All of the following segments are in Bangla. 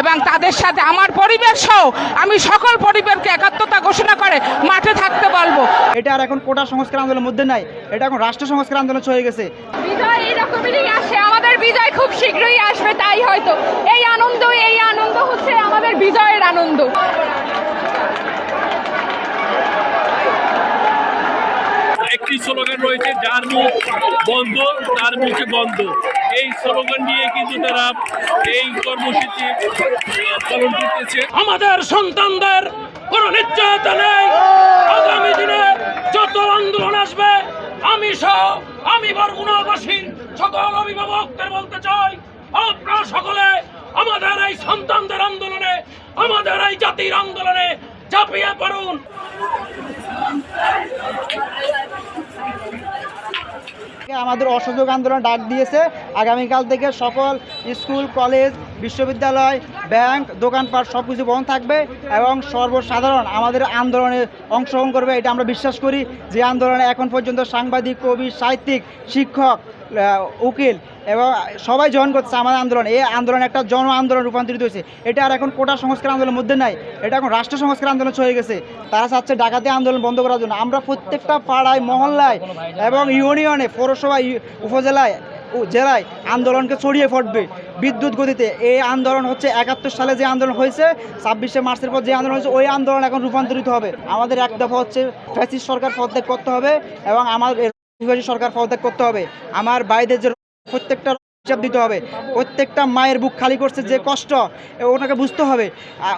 এবং তাদের সাথে আমার পরিবার সহ আমি সকল পরিবারকে একাত্মতা ঘোষণা করে মাঠে থাকতে বলব। এটা আর এখন কোটা সংস্কার আন্দোলনের মধ্যে নাই এটা এখন রাষ্ট্র সংস্কার আন্দোলন হয়ে গেছে। বিজয় এরকমই আসে আমাদের বিজয় খুব শীঘ্রই আসবে তাই হয়তো। এই আনন্দ এই আনন্দ হচ্ছে আমাদের বিজয়ের আনন্দ একটি স্লোগান রয়েছে, যার মুখ বন্ধ, তার মুখে বন্ধ এই স্লোগান নিয়ে কিন্তু তারা এই কর্মসূচি পালন করতেছে। আমাদের সন্তানদের কোনো নিশ্চয়তা নেই। আগামী দিনে যত আন্দোলন আসবে, আমি সহ আমি বরগুনাবাসী, সকল অভিভাবকদের বলতে চাই, আপনারা সকলে আমাদের এই সন্তানদের আন্দোলনে, আমাদের এই জাতির আন্দোলনে ঝাঁপিয়ে পড়ুন। আমাদের অসহযোগ আন্দোলন ডাক দিয়েছে। আগামীকাল থেকে সকল স্কুল কলেজ বিশ্ববিদ্যালয় ব্যাংক, দোকানপাট সব কিছু বন্ধ থাকবে এবং সর্বসাধারণ আমাদের আন্দোলনে অংশগ্রহণ করবে, এটা আমরা বিশ্বাস করি। যে আন্দোলনে এখন পর্যন্ত সাংবাদিক, কবি, সাহিত্যিক, শিক্ষক উকিল এবং সবাই জয়েন করছে আমাদের আন্দোলন। এই আন্দোলন একটা জন আন্দোলন রূপান্তরিত হয়েছে। এটা আর এখন কোটা সংস্কার আন্দোলনের মধ্যে নাই। এটা এখন রাষ্ট্র সংস্কার আন্দোলন হয়ে গেছে। তারা চাচ্ছে ডাকাতি আন্দোলন বন্ধ করার জন্য। আমরা প্রত্যেকটা পাড়ায়, মহল্লায় এবং ইউনিয়নে, পৌরসভায়, উপজেলায় জেলায় আন্দোলনকে ছড়িয়ে পড়বে। বিদ্যুৎ গতিতে এই আন্দোলন হচ্ছে একাত্তর সালে যে আন্দোলন হয়েছে, ছাব্বিশে মার্চের পর যে আন্দোলন হয়েছে, ওই আন্দোলন এখন রূপান্তরিত হবে। আমাদের এক দফা হচ্ছে ফ্যাসিস্ট সরকার পদত্যাগ করতে হবে এবং আমার সরকার পদত্যাগ করতে হবে। আমার বাইদের যে প্রত্যেকটা হিসাব দিতে হবে। প্রত্যেকটা মায়ের বুক খালি করছে যে কষ্ট ওনাকে বুঝতে হবে।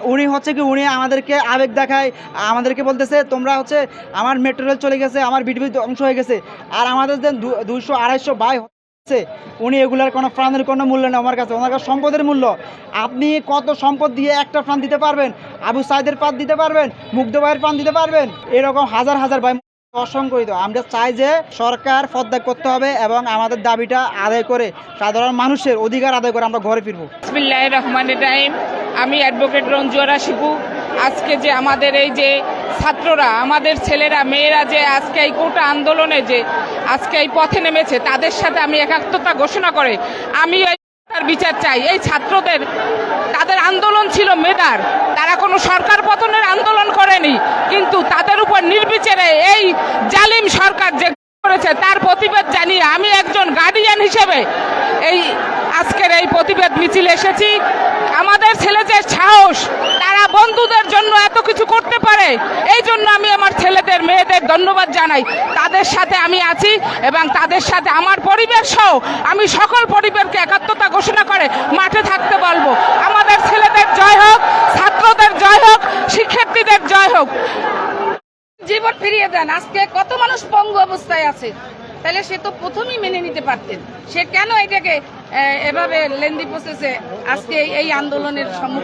উনি হচ্ছে কি, উনি আমাদেরকে আবেগ দেখায়, আমাদেরকে বলতেছে, তোমরা হচ্ছে আমার মেট্রো রেল চলে গেছে, আমার বিদ্যুৎ ধ্বংস হয়ে গেছে। আর আমাদের যে দু- দুইশো আড়াইশো বাই হচ্ছে উনি এগুলার কোনো প্রাণের কোনো মূল্য নেই আমার কাছে, ওনার কাছে সম্পদের মূল্য। আপনি কত সম্পদ দিয়ে একটা প্রাণ দিতে পারবেন? আবু সাইদের প্রাণ দিতে পারবেন? মুগ্ধ ভাইয়ের প্রাণ দিতে পারবেন? এরকম হাজার হাজার ভাই অসংকরিত আমরা চাই যে সরকার পদত্যাগ করতে হবে এবং আমাদের দাবিটা আদায় করে, সাধারণ মানুষের অধিকার আদায় করে আমরা ঘরে ফিরবো। বিসমিল্লাহ রহমান রাহিম। আমি অ্যাডভোকেট রঞ্জুয়ারা শিবু। আজকে যে আমাদের এই যে ছাত্ররা, আমাদের ছেলেরা, মেয়েরা যে আজকে এই কোটা আন্দোলনে যে আজকে এই পথে নেমেছে, তাদের সাথে আমি একাত্মতা ঘোষণা করে আমি তার বিচার চাই। এই ছাত্রদের, তাদের আন্দোলন ছিল মেধার। তারা কোনো সরকার পতনের আন্দোলন করেনি, কিন্তু তাদের উপর নির্বিচারে এই জালিম সরকার যে করেছে, তার প্রতিবাদ জানিয়ে আমি একজন গার্ডিয়ান হিসেবে এই আজকের এই প্রতিবাদ মিছিল এসেছি। আমাদের ছেলেদের সাহস বন্ধুদের জন্য এত কিছু করতে পারে। এই জন্য আমি আমার ছেলেদের, মেয়েদের ধন্যবাদ জানাই। তাদের সাথে আমি আছি এবং তাদের সাথে আমার পরিবার সহ আমি সকল পরিবারকে একাত্মতা ঘোষণা করে মাঠে থাকতে বলব। আমাদের ছেলেদের জয় হোক, ছাত্রদের জয় হোক, শিক্ষার্থীদের জয় হোক। জীবন ফিরিয়ে দেন। আজকে কত মানুষ পঙ্গু অবস্থায় আছে? তাহলে সে তো প্রথমেই মেনে নিতে পারতেন। সে কেন এটাকে এভাবে লেন্দি প্রসেসে আজকে এই আন্দোলনের সম্মুখীন